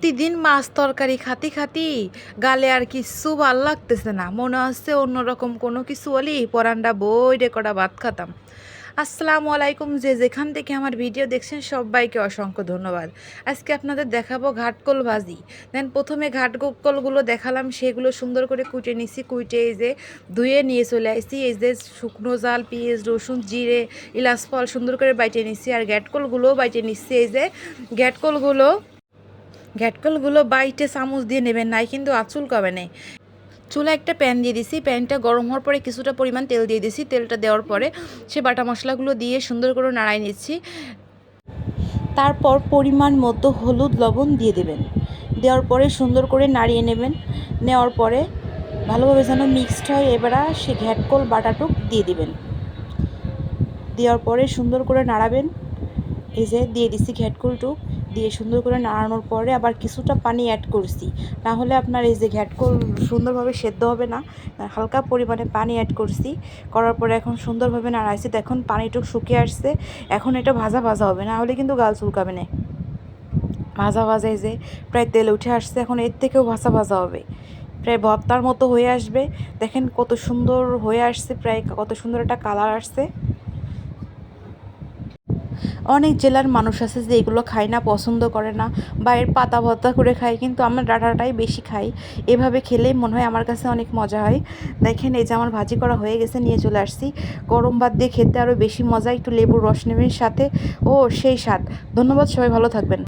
প্রতিদিন মাছ তরকারি খাতি খাতি গালে আর কিছু ভালো লাগতেছে না। মনে হচ্ছে অন্যরকম কোনো কিছু হলেই পরান্ডা বই রে কটা ভাত খাতাম। আসসালামু আলাইকুম যে যেখান থেকে আমার ভিডিও দেখছেন সবাইকে অসংখ্য ধন্যবাদ। আজকে আপনাদের দেখাবো ঘাটকল ভাজি। দেন প্রথমে ঘাটকলগুলো দেখালাম, সেগুলো সুন্দর করে কুটে নিছি, কুটে এই যে ধুয়ে নিয়ে চলে আসছি। এই যে শুকনো জাল, পেঁয়াজ, রসুন, জিরে ইলাচ ফল সুন্দর করে বাইটে নিচ্ছি আর গ্যাটকলগুলোও বাইটে নিচ্ছি এই যে গ্যাটকলগুলো ঘ্যাটকলগুলো বাইটে চামচ দিয়ে নেবেন নাই, কিন্তু আঁচুল কবে নেই। চুলা একটা প্যান দিয়ে দিছি, প্যানটা গরম হওয়ার পরে কিছুটা পরিমাণ তেল দিয়ে দিছি, তেলটা দেওয়ার পরে সে বাটা মশলাগুলো দিয়ে সুন্দর করে নাড়াই নিচ্ছি। তারপর পরিমাণ মতো হলুদ লবণ দিয়ে দেবেন। দেওয়ার পরে সুন্দর করে নাড়িয়ে নেবেন। নেওয়ার পরে ভালোভাবে যেন মিক্সড হয়, এবার সে ঘ্যাটকল বাটাটুক দিয়ে দিবেন। দেওয়ার পরে সুন্দর করে নাড়াবেন। এই যে দিয়ে দিছি ঘ্যাটকলটুক। দিয়ে সুন্দর করে নাড়ানোর পরে আবার কিছুটা পানি অ্যাড করছি। না হলে আপনার এই যে ঘ্যাটকল সুন্দরভাবে সেদ্ধ হবে না। হালকা পরিমাণে পানি অ্যাড করছি। করার পরে এখন সুন্দরভাবে নাড়াইছি। দেখুন, পানিটুক শুকিয়ে আসছে। এখন এটা ভাজা ভাজা হবে। না হলে কিন্তু গাল চুলকাবে না। ভাজা ভাজা যে প্রায় তেল উঠে আসছে। এখন এর থেকেও ভাজা ভাজা হবে। প্রায় ভর্তার মতো হয়ে আসবে। দেখেন কত সুন্দর হয়ে আসছে। প্রায় কত সুন্দর একটা কালার আসছে। অনেক জেলার মানুষ আছে যে এগুলো খায় না, পছন্দ করে না বা এর পাতা ভত্তা করে খায়, কিন্তু আমরা ডাঁটাটাই বেশি খাই। এভাবে খেলেই মনে হয় আমার কাছে অনেক মজা হয়। দেখেন এই যে আমার ভাজি করা হয়ে গেছে, নিয়ে চলে আসছি। গরম ভাত দিয়ে খেতে আরও বেশি মজা, একটু লেবুর রস নেবেন সাথে। ও, সেই স্বাদ। ধন্যবাদ, সবাই ভালো থাকবেন।